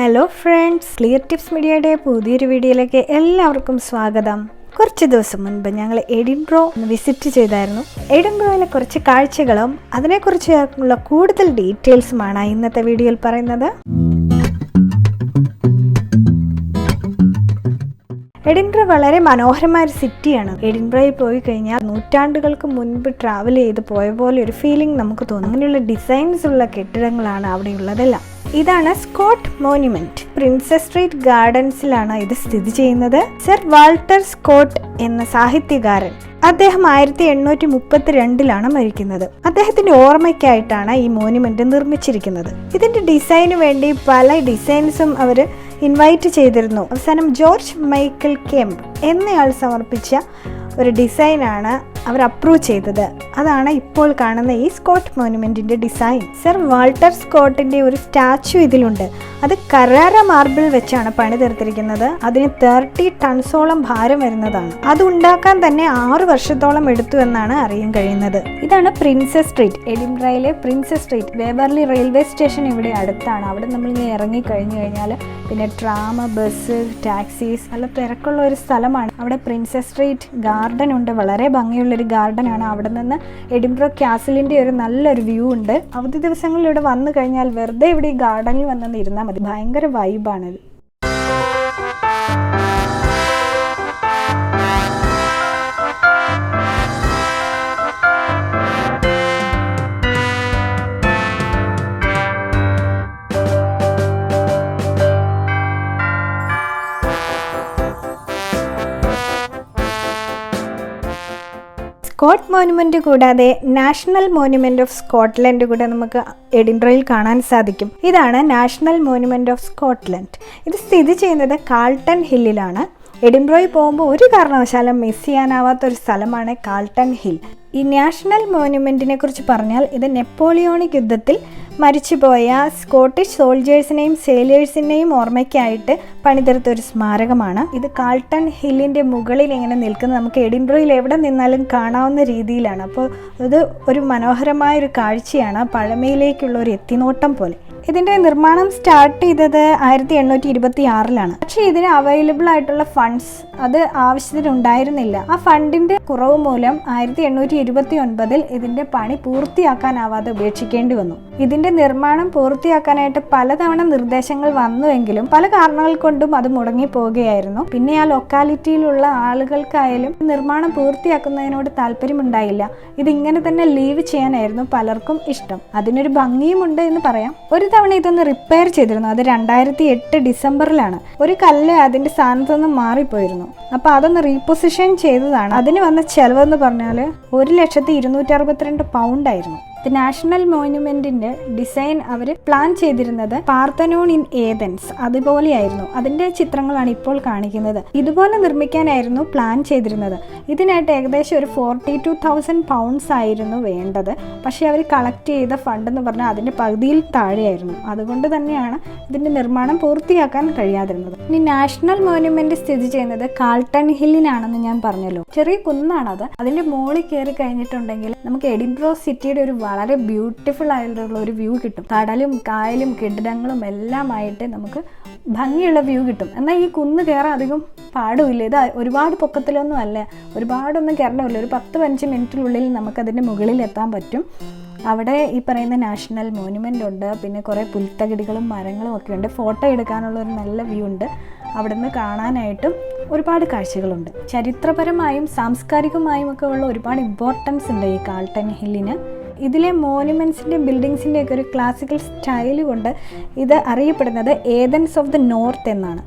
Hello friends clear tips മീഡിയയുടെ പുതിയൊരു വീഡിയോയിലേക്ക് എല്ലാവർക്കും സ്വാഗതം. കുറച്ച് ദിവസം മുൻപ് ഞങ്ങൾ എഡിൻബ്രോ ഒന്ന് വിസിറ്റ് ചെയ്തായിരുന്നു. എഡിൻബ്രോയിലെ കുറച്ച് കാഴ്ചകളും അതിനെക്കുറിച്ച് ഉള്ള കൂടുതൽ ഡീറ്റെയിൽസുമാണ് ഇന്നത്തെ വീഡിയോയിൽ പറയുന്നത്. എഡിൻബ്രോ വളരെ മനോഹരമായ ഒരു സിറ്റിയാണ്. എഡിൻബ്രോയിൽ പോയി കഴിഞ്ഞാൽ നൂറ്റാണ്ടുകൾക്ക് മുൻപ് ട്രാവൽ ചെയ്ത് പോയ പോലെ ഒരു ഫീലിംഗ് നമുക്ക് തോന്നും. അങ്ങനെയുള്ള ഡിസൈൻസ് ഉള്ള കെട്ടിടങ്ങളാണ് അവിടെയുള്ളതെല്ലാം. ഇതാണ് സ്കോട്ട് മോന്യുമെന്റ് പ്രിൻസസ് സ്ട്രീറ്റ് ഗാർഡൻസിലാണ് ഇത് സ്ഥിതി ചെയ്യുന്നത്. സർ വാൾട്ടർ സ്കോട്ട് എന്ന സാഹിത്യകാരൻ അദ്ദേഹം ആയിരത്തി എണ്ണൂറ്റി മുപ്പത്തി രണ്ടിലാണ് മരിക്കുന്നത്. അദ്ദേഹത്തിന്റെ ഓർമ്മയ്ക്കായിട്ടാണ് ഈ മോന്യുമെന്റ് നിർമ്മിച്ചിരിക്കുന്നത്. ഇതിന്റെ ഡിസൈന് വേണ്ടി പല ഡിസൈൻസും അവർ ഇൻവൈറ്റ് ചെയ്തിരുന്നു. അവസാനം ജോർജ് മൈക്കിൾ കെംപ് എന്നയാൾ സമർപ്പിച്ച ഒരു ഡിസൈനാണ് അവർ അപ്രൂവ് ചെയ്തത്. അതാണ് ഇപ്പോൾ കാണുന്ന ഈ സ്കോട്ട് മോനുമെന്റിന്റെ ഡിസൈൻ സർ വാൾട്ടർ സ്കോട്ടിന്റെ ഒരു സ്റ്റാച്ചു ഇതിലുണ്ട്. അത് കരാര മാർബിൾ വെച്ചാണ് പണി തീർത്തിരിക്കുന്നത് അതിന് തേർട്ടി ടൺസോളം ഭാരം വരുന്നതാണ്. അത് ഉണ്ടാക്കാൻ തന്നെ ആറു വർഷത്തോളം എടുത്തു എന്നാണ് അറിയാൻ കഴിയുന്നത്. ഇതാണ് Princes Street എഡിംബ്രയിലെ Princes Street Waverley railway station ഇവിടെ അടുത്താണ്. അവിടെ നമ്മൾ ഇങ്ങനെ ഇറങ്ങി കഴിഞ്ഞു കഴിഞ്ഞാൽ പിന്നെ ട്രാം ബസ് ടാക്സീസ് നല്ല തിരക്കുള്ള ഒരു സ്ഥലമാണ്. അവിടെ പ്രിൻസസ് സ്ട്രീറ്റ് ഗാർഡൻ ഉണ്ട്. വളരെ ഭംഗിയുള്ള ഗാർഡൻ ആണ് അവിടെ നിന്ന് എഡിംബ്രോ കാസിലിന്റെ ഒരു നല്ലൊരു വ്യൂ ഉണ്ട്. അവധി ദിവസങ്ങളിൽ ഇവിടെ വന്നു കഴിഞ്ഞാൽ വെറുതെ ഇവിടെ ഈ ഗാർഡനിൽ വന്നിരുന്നാൽ മതി. ഭയങ്കര വൈബാണിത് സ്കോട്ട് മോനുമെന്റ് കൂടാതെ നാഷണൽ മോനുമെന്റ് ഓഫ് സ്കോട്ട്ലൻഡ് കൂടെ നമുക്ക് എഡിൻഡ്രയിൽ കാണാൻ സാധിക്കും. ഇതാണ് നാഷണൽ മോനുമെന്റ് ഓഫ് സ്കോട്ട്ലൻഡ്. ഇത് സ്ഥിതി ചെയ്യുന്നത് കാൾട്ടൺ ഹില്ലിലാണ്. എഡിൻബ്രോയിൽ പോകുമ്പോൾ ഒരു കാരണവശാലും മിസ് ചെയ്യാനാവാത്ത ഒരു സ്ഥലമാണ് കാൾട്ടൺ ഹിൽ. ഈ നാഷണൽ മോനുമെന്റിനെ കുറിച്ച് പറഞ്ഞാൽ ഇത് നെപ്പോളിയോണിക് യുദ്ധത്തിൽ മരിച്ചുപോയ സ്കോട്ടിഷ് സോൾജേഴ്സിനെയും സെയിലേഴ്സിനെയും ഓർമ്മയ്ക്കായിട്ട് പണിതീർത്ത ഒരു സ്മാരകമാണ്. ഇത് കാൾട്ടൺ ഹില്ലിന്റെ മുകളിൽ ഇങ്ങനെ നിൽക്കുന്നത് നമുക്ക് എഡിൻബ്രോയിൽ എവിടെ നിന്നാലും കാണാവുന്ന രീതിയിലാണ്. അപ്പോൾ ഇത് ഒരു മനോഹരമായ ഒരു കാഴ്ചയാണ് പഴമയിലേക്കുള്ള ഒരു എത്തിനോട്ടം പോലെ. ഇതിന്റെ നിർമ്മാണം സ്റ്റാർട്ട് ചെയ്തത് ആയിരത്തി എണ്ണൂറ്റി ഇരുപത്തി ആറിലാണ് പക്ഷേ ഇതിന് അവൈലബിൾ ആയിട്ടുള്ള ഫണ്ട്സ് അത് ആവശ്യത്തിന് ഉണ്ടായിരുന്നില്ല. ആ ഫണ്ടിന്റെ കുറവ് മൂലം ആയിരത്തി എണ്ണൂറ്റി ഇരുപത്തി ഒൻപതിൽ ഇതിന്റെ പണി പൂർത്തിയാക്കാനാവാതെ ഉപേക്ഷിക്കേണ്ടി വന്നു. ഇതിന്റെ നിർമ്മാണം പൂർത്തിയാക്കാനായിട്ട് പലതവണ നിർദ്ദേശങ്ങൾ വന്നുവെങ്കിലും പല കാരണങ്ങൾ കൊണ്ടും അത് മുടങ്ങി പോവുകയായിരുന്നു പിന്നെ ആ ലൊക്കാലിറ്റിയിലുള്ള ആളുകൾക്കായാലും നിർമ്മാണം പൂർത്തിയാക്കുന്നതിനോട് താല്പര്യമുണ്ടായില്ല. ഇതിങ്ങനെ തന്നെ ലീവ് ചെയ്യാനായിരുന്നു പലർക്കും ഇഷ്ടം. അതിനൊരു ഭംഗിയുമുണ്ട് എന്ന് പറയാം. ഒരു തവണ ഇതൊന്ന് റിപ്പയർ ചെയ്തിരുന്നു. അത് രണ്ടായിരത്തി എട്ട് ഡിസംബറിലാണ്. ഒരു കല്ല് അതിന്റെ സ്ഥാനത്ത് നിന്ന് മാറിപ്പോയിരുന്നു. അപ്പൊ അതൊന്ന് റീപൊസിഷൻ ചെയ്തതാണ്. അതിന് വന്ന ചെലവെന്ന് പറഞ്ഞാൽ ഒരു ലക്ഷത്തി ഇരുന്നൂറ്റി അറുപത്തിരണ്ട് പൗണ്ട് ആയിരുന്നു. നാഷണൽ മോന്യുമെന്റിന്റെ ഡിസൈൻ അവർ പ്ലാൻ ചെയ്തിരുന്നത് പാർത്തനോൺ ഇൻ ഏതൻസ് അതുപോലെയായിരുന്നു. അതിന്റെ ചിത്രങ്ങളാണ് ഇപ്പോൾ കാണിക്കുന്നത്. ഇതുപോലെ നിർമ്മിക്കാനായിരുന്നു പ്ലാൻ ചെയ്തിരുന്നത്. ഇതിനായിട്ട് ഏകദേശം ഒരു ഫോർട്ടി ടു തൗസൻഡ് പൗണ്ട്സ് ആയിരുന്നു വേണ്ടത്. പക്ഷേ അവർ കളക്ട് ചെയ്ത ഫണ്ട് എന്ന് പറഞ്ഞാൽ അതിന്റെ പകുതിയിൽ താഴെയായിരുന്നു. അതുകൊണ്ട് തന്നെയാണ് ഇതിന്റെ നിർമ്മാണം പൂർത്തിയാക്കാൻ കഴിയാതിരുന്നത്. ഇനി നാഷണൽ മോന്യുമെന്റ് സ്ഥിതി ചെയ്യുന്നത് കാൾട്ടൺ ഹില്ലിനാണെന്ന് ഞാൻ പറഞ്ഞല്ലോ. ചെറിയ കുന്നാണത്. അതിന്റെ മുകളിൽ കയറി കഴിഞ്ഞിട്ടുണ്ടെങ്കിൽ നമുക്ക് എഡിൻബ്രോ സിറ്റിയുടെ ഒരു വളരെ ബ്യൂട്ടിഫുൾ ആയിട്ടുള്ള ഒരു വ്യൂ കിട്ടും. കടലും കായലും കെട്ടിടങ്ങളും എല്ലാമായിട്ട് നമുക്ക് ഭംഗിയുള്ള വ്യൂ കിട്ടും. എന്നാൽ ഈ കുന്ന് കയറാൻ അധികം പാടുമില്ല. ഇത് ഒരുപാട് പൊക്കത്തിലൊന്നും അല്ല. ഒരുപാടൊന്നും കയറണമില്ല ഒരു പത്ത് പതിനഞ്ച് മിനിറ്റിനുള്ളിൽ നമുക്കതിന്റെ മുകളിൽ എത്താൻ പറ്റും. അവിടെ ഈ പറയുന്ന നാഷണൽ മോനുമെന്റ് ഉണ്ട്. പിന്നെ കുറേ പുൽത്തകിടികളും മരങ്ങളും ഒക്കെ ഉണ്ട്. ഫോട്ടോ എടുക്കാനുള്ള ഒരു നല്ല വ്യൂ ഉണ്ട്. അവിടെ നിന്ന് കാണാനായിട്ടും ഒരുപാട് കാഴ്ചകളുണ്ട്. ചരിത്രപരമായും സാംസ്കാരികമായും ഒക്കെ ഉള്ള ഒരുപാട് ഇമ്പോർട്ടൻസ് ഉണ്ട് ഈ കാൾട്ടൺ ഹില്ലിന്. ഇതിലെ മോനുമെന്റ്സിന്റെ ബിൽഡിങ്സിന്റെയൊക്കെ ഒരു ക്ലാസിക്കൽ സ്റ്റൈൽ കൊണ്ട് ഇത് അറിയപ്പെടുന്നത് ഏതൻസ് ഓഫ് ദി നോർത്ത് എന്നാണ്.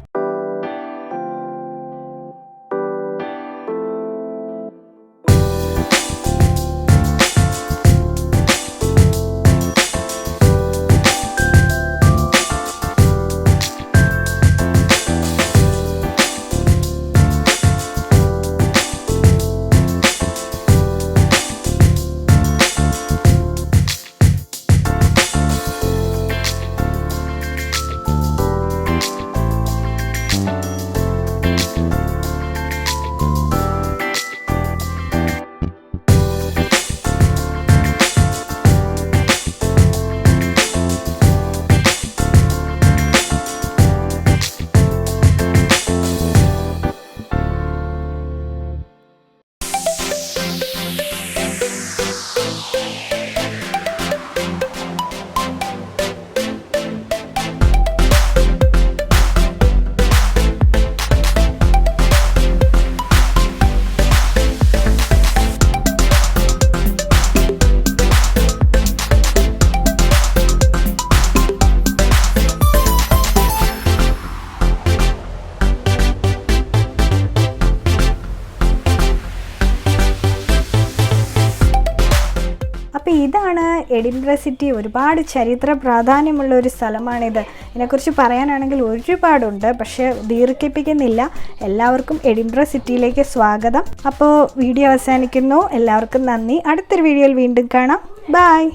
Edinburgh city. ഒരുപാട് ചരിത്ര പ്രാധാന്യമുള്ള ഒരു സ്ഥലമാണിത്. ഇതിനെക്കുറിച്ച് പറയാനാണെങ്കിൽ ഒരുപാടുണ്ട് പക്ഷേ ദീർഘിപ്പിക്കുന്നില്ല. എല്ലാവർക്കും എഡിൻബ്ര സിറ്റിയിലേക്ക് സ്വാഗതം. അപ്പോൾ വീഡിയോ അവസാനിക്കുന്നു. എല്ലാവർക്കും നന്ദി. അടുത്തൊരു വീഡിയോയിൽ വീണ്ടും കാണാം. ബായ്